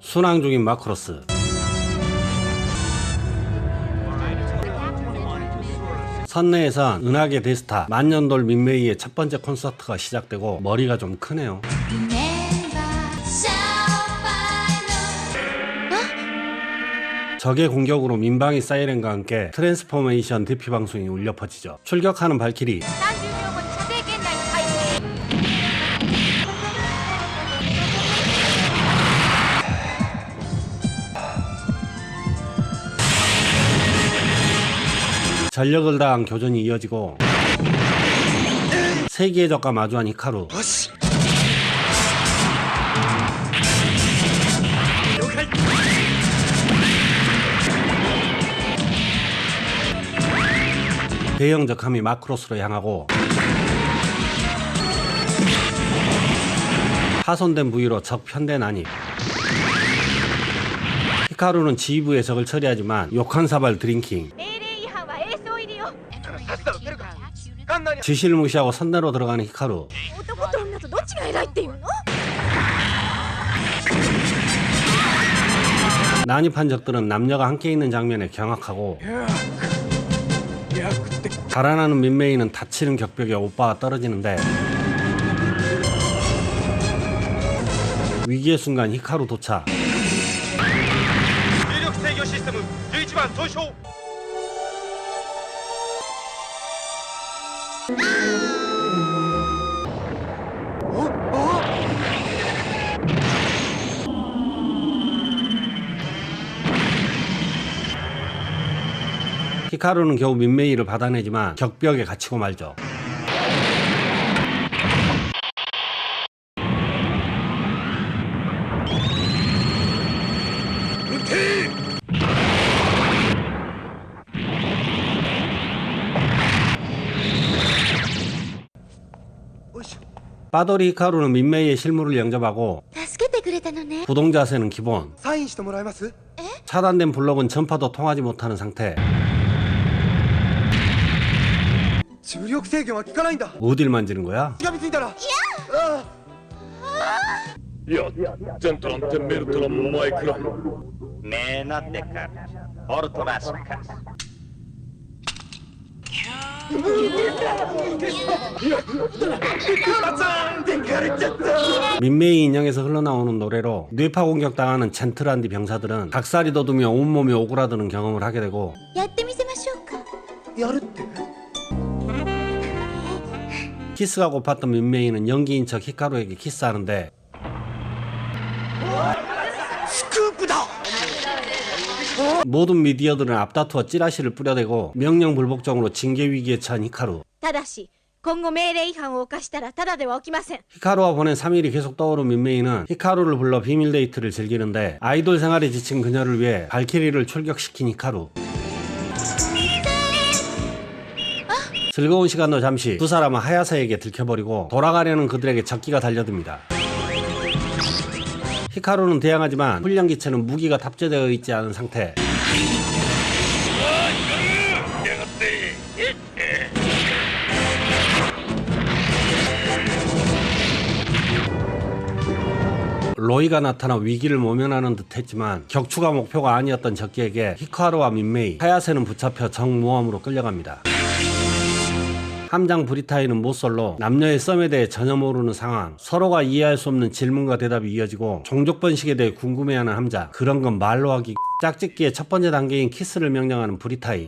순항 중인 마크로스. 선내에선 은하계 대스타 만년돌 민메이의 첫 번째 콘서트가 시작되고 머리가 좀 크네요. 적의 공격으로 민방위 사이렌과 함께 트랜스포메이션 대피 방송이 울려 퍼지죠. 출격하는 발키리 전력을 다한 교전이 이어지고 세기의 적과 마주한 히카루. 대형 적함이 마크로스로 향하고 파손된 부위로 적 편대 난입 히카루는 지휘부의 적을 처리하지만 욕한 사발 드링킹 지시를 무시하고 선내로 들어가는 히카루 男と女とどっちが偉いっていうの 난입한 적들은 남녀가 함께 있는 장면에 경악하고 달아나는 민메이는 다치는 격벽에 오빠가 떨어지는데 위기의 순간 히카루 도착 入力制御システム11番損傷 히카루는 겨우 민메이를 받아내지만 격벽에 갇히고 말죠 파더리 히카루는 민메이의 실물을 영접하고 부동자세는 기본. 차단된 블록은 전파도 통하지 못하는 상태. 어딜 만지는 거야? 야, 마이크로. 내놨대 카 오르토마스카 민메이 인형에서 흘러나오는 노래로 뇌파 공격당하는 젠틀한디 병사들은 닭살이 돋으며 온몸이 오그라드는 경험을 하게 되고 やってみせましょうかやるって 키스가 고팠던 민메이는 연기인 척 히카루에게 키스하는데 모든 미디어들은 앞다투어 찌라시를 뿌려대고 명령불복종으로 징계 위기에 처한 히카루 ただし今後命令違反を犯したらただでは起きません 히카루와 보낸 3일이 계속 떠오른 민메이는 히카루를 불러 비밀 데이트를 즐기는데 아이돌 생활에 지친 그녀를 위해 발키리를 출격시킨 히카루 즐거운 시간도 잠시 두 사람은 하야세에게 들켜버리고 돌아가려는 그들에게 적기가 달려듭니다 히카루는 대항하지만 훈련기체는 무기가 탑재되어 있지 않은 상태 로이가 나타나 위기를 모면하는 듯 했지만 격추가 목표가 아니었던 적기에게 히카루와 민메이, 하야세는 붙잡혀 정모함으로 끌려갑니다. 함장 브리타이는 모쏠로 남녀의 썸에 대해 전혀 모르는 상황, 서로가 이해할 수 없는 질문과 대답이 이어지고 종족 번식에 대해 궁금해하는 함자, 그런 건 말로 하기 짝짓기의 첫 번째 단계인 키스를 명령하는 브리타이.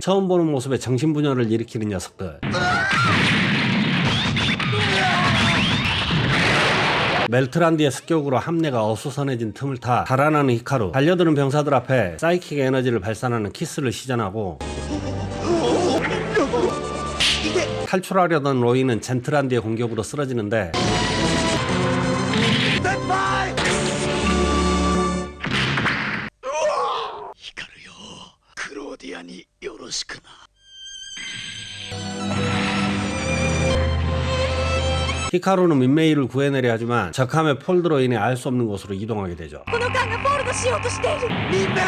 처음 보는 모습에 정신분열을 일으키는 녀석들. 멜트란디의 습격으로 함내가 어수선해진 틈을 타 달아나는 히카루 달려드는 병사들 앞에 사이킥 에너지를 발산하는 키스를 시전하고 탈출하려던 로이는 젠틀란디의 공격으로 쓰러지는데 히카루요 크로디안이 요로스크나. 히카루는 민메이를 구해내려 하지만 적함의 폴드로 인해 알 수 없는 곳으로 이동하게 되죠 この艦がポールドしようとしている民兵